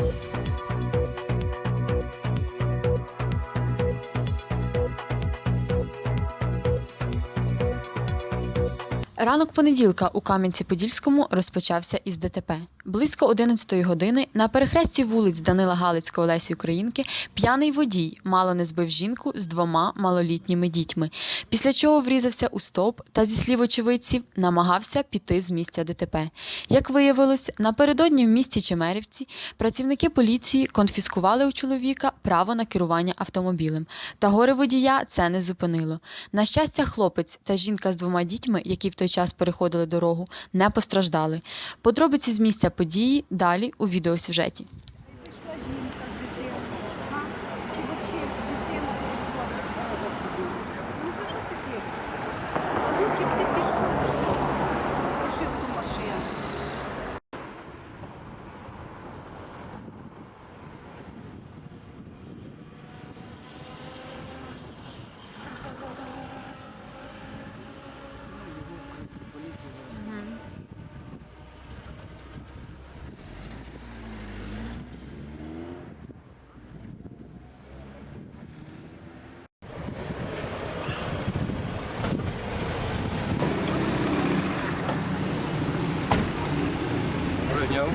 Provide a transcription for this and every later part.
Thank you. Ранок понеділка у Кам'янці-Подільському розпочався із ДТП. Близько 11-ї години на перехресті вулиць Данила Галицького Лесі Українки п'яний водій мало не збив жінку з двома малолітніми дітьми, після чого врізався у стовп та, зі слів очевидців, намагався піти з місця ДТП. Як виявилось, напередодні в місті Чемерівці працівники поліції конфіскували у чоловіка право на керування автомобілем. Та горе водія це не зупинило. На щастя, хлопець та жінка з двома дітьми, які в той час переходили дорогу, не постраждали. Подробиці з місця події далі у відеосюжеті.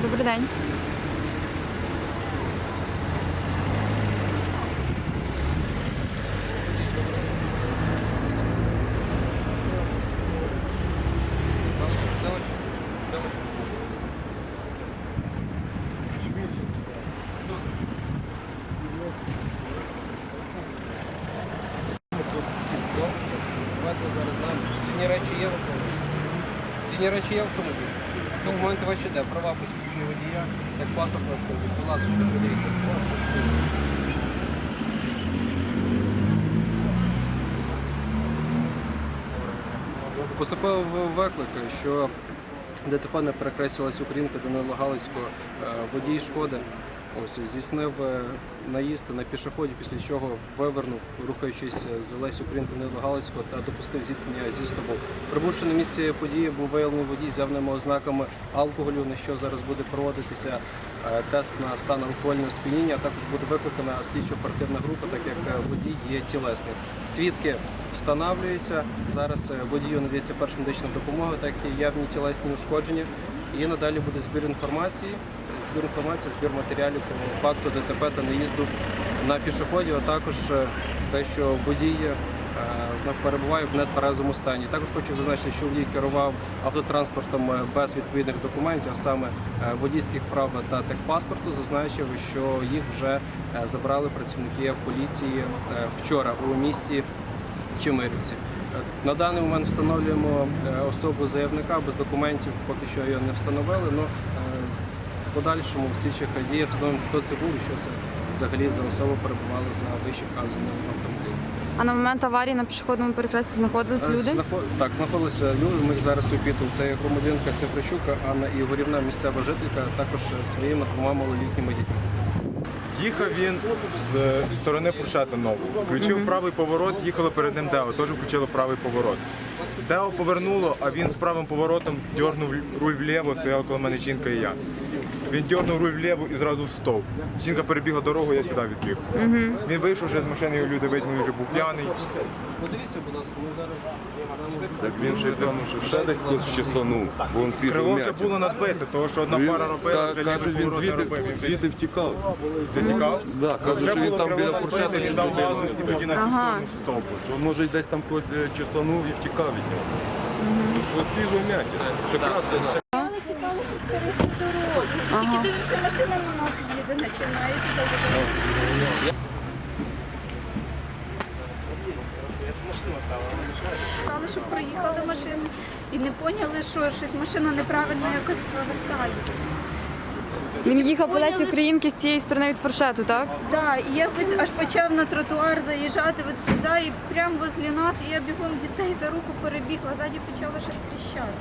Добрий день. Давайте зараз нам. Цінні речі є в автомобілі. Цінні речі є в автомобілі. Документи ваші де? Права посвідчення водія, як паспорт на автомобіль. Будь ласка, подивіться. Поступив виклик, що ДТП не перехресті Українка до Нелегалицького, е, водій шкоди. Ось здійснив е, наїзд на пішоході, після чого вивернув, рухаючись з Лесі Українки Галицького та допустив зіткнення зі стовбом. Прибувши на місці події, був виявлений водій з явними ознаками алкоголю, на що зараз буде проводитися е, тест на стан алкогольного сп'яніння. а Також буде викликана слідчо-оперативна група, так як е, водій є тілесний. Свідки встановлюються. Зараз е, водію надається перша медична допомога, так і явні тілесні ушкодження. І надалі буде збір інформації, збір інформації, збір матеріалів по факту ДТП та наїзду на пішоходів, а також е, те, що водій е, перебуває в нетверезому стані. Також хочу зазначити, що водій керував автотранспортом е, без відповідних документів, а саме водійських прав та техпаспорту, зазначив, що їх вже забрали працівники поліції вчора у місті Чемирівці. На даний момент встановлюємо е, особу заявника без документів, поки що його не встановили. але в подальшому в слідчих діях встановимо, хто це був і що це взагалі за особа перебувала за вище вказаним автомобілем. А на момент аварії на пішохідному перехресті знаходились Е, люди? Так, знаходилися люди. Ми їх зараз опітували. Це громадянка Сефричука, Анна Ігорівна, місцева жителька, також своїми двома малолітніми дітьми. Їхав він з сторони фуршета нового. Включив правий поворот, їхало перед ним Део, теж включили правий поворот. Део повернуло, а він з правим поворотом дьорнув руль вліво, стояла коло мене жінка і я. Він дьорнув руль вліво і зразу в стовп. Жінка перебігла дорогу, я сюди відбіг. Він вийшов вже з машини, його люди витягнули, вже був п'яний. Подивіться, будь ласка, ми зараз Так він же певно, що ще десь хтось чесанув, бо він світло Крило вже було надбите, тому що одна Він, фара робила, вже каже, лівий він поворот не звідти, робив. Він вже звідти втікав. затікав. Да, каже, Вже що він було там крило біля надбите, він він дав газу і тоді на цю сторону в стовп. То, Може десь там когось е, чесанув і втікав від нього. Свіжо м'яке. Ще краска. Але цікаво, що Тільки дивимося, машина на нас їде, починає туди забирати. Сказали, що проїхали машину і не поняли, що щось машина неправильно якось повертає. Він їхав по Лесі Українки з цієї сторони від фуршету, так? Так, і якось аж почав на тротуар заїжджати от сюди і прямо возле нас, і я бігом дітей за руку перебігла, ззаді почало щось тріщати.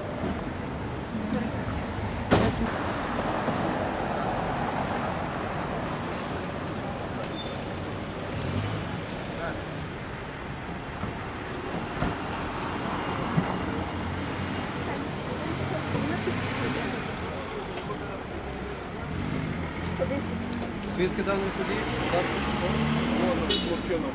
Свідки даної події? Так. Вон, хлопчина,